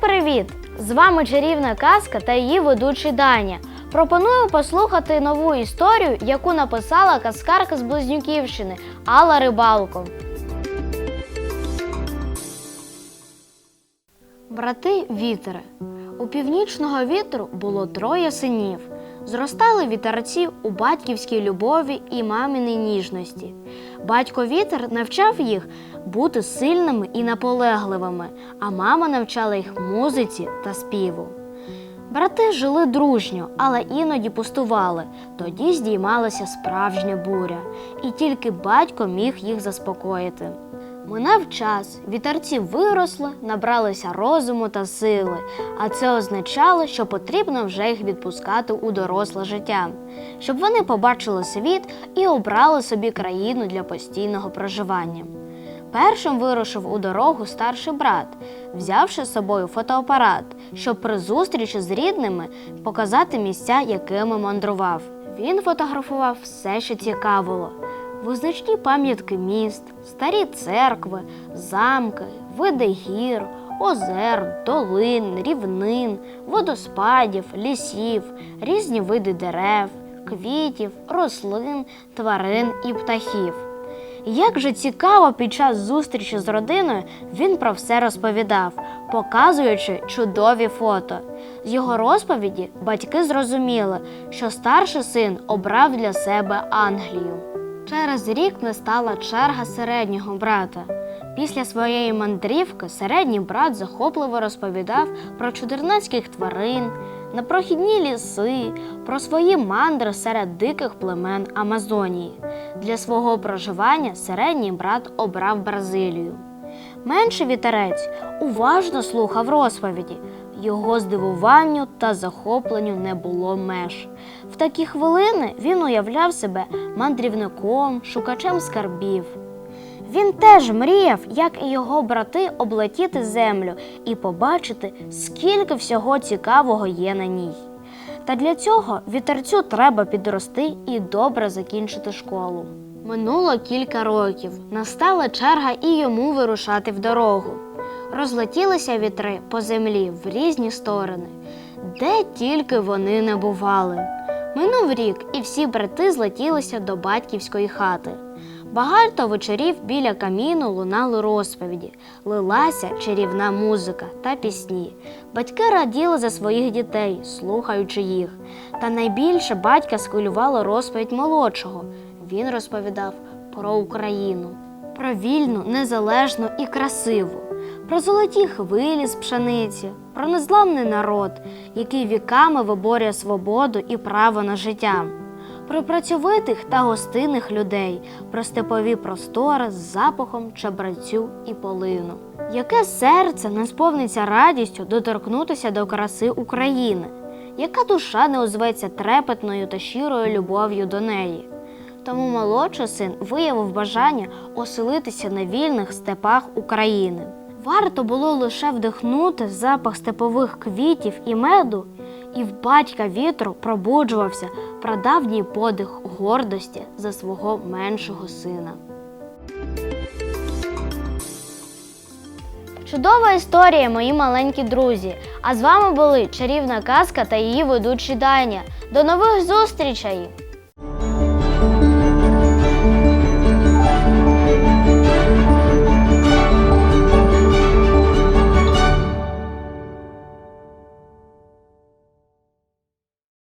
Привіт! З вами чарівна казка та її ведучий Даня. Пропоную послухати нову історію, яку написала казкарка з Близнюківщини Алла Рибалко. Брати вітери. У північного вітру було троє синів. Зростали вітерці у батьківській любові і маміній ніжності. Батько вітер навчав їх бути сильними і наполегливими, а мама навчала їх музиці та співу. Брати жили дружньо, але іноді пустували. Тоді здіймалася справжня буря, і тільки батько міг їх заспокоїти. Минав час, вітерці виросли, набралися розуму та сили, а це означало, що потрібно вже їх відпускати у доросле життя, щоб вони побачили світ і обрали собі країну для постійного проживання. Першим вирушив у дорогу старший брат, взявши з собою фотоапарат, щоб при зустрічі з рідними показати місця, якими мандрував. Він фотографував все, що цікавило: визначні пам'ятки міст, старі церкви, замки, види гір, озер, долин, рівнин, водоспадів, лісів, різні види дерев, квітів, рослин, тварин і птахів. Як же цікаво під час зустрічі з родиною він про все розповідав, показуючи чудові фото. З його розповіді батьки зрозуміли, що старший син обрав для себе Англію. Через рік настала черга середнього брата. Після своєї мандрівки середній брат захопливо розповідав про чудернацьких тварин, на прохідні ліси, про свої мандри серед диких племен Амазонії. Для свого проживання середній брат обрав Бразилію. Менший вітерець уважно слухав розповіді. Його здивуванню та захопленню не було меж. В такі хвилини він уявляв себе мандрівником, шукачем скарбів. Він теж мріяв, як і його брати, облетіти землю і побачити, скільки всього цікавого є на ній. Та для цього вітерцю треба підрости і добре закінчити школу. Минуло кілька років. Настала черга і йому вирушати в дорогу. Розлетілися вітри по землі в різні сторони, де тільки вони не бували. Минув рік, і всі брати злетілися до батьківської хати. Багато вечорів біля каміну лунали розповіді, лилася чарівна музика та пісні. Батьки раділи за своїх дітей, слухаючи їх. Та найбільше батька схвилювала розповідь молодшого. Він розповідав про Україну, про вільну, незалежну і красиву, про золоті хвилі з пшениці, про незламний народ, який віками виборює свободу і право на життя про працьовитих та гостинних людей, про степові простори з запахом чабрацю і полину. Яке серце не сповниться радістю доторкнутися до краси України, яка душа не озветься трепетною та щирою любов'ю до неї? Тому молодший син виявив бажання оселитися на вільних степах України. Варто було лише вдихнути запах степових квітів і меду, і в батька вітру пробуджувався прадавній подих гордості за свого меншого сина. Чудова історія, мої маленькі друзі. А з вами були чарівна казка та її ведучий Даня. До нових зустрічей!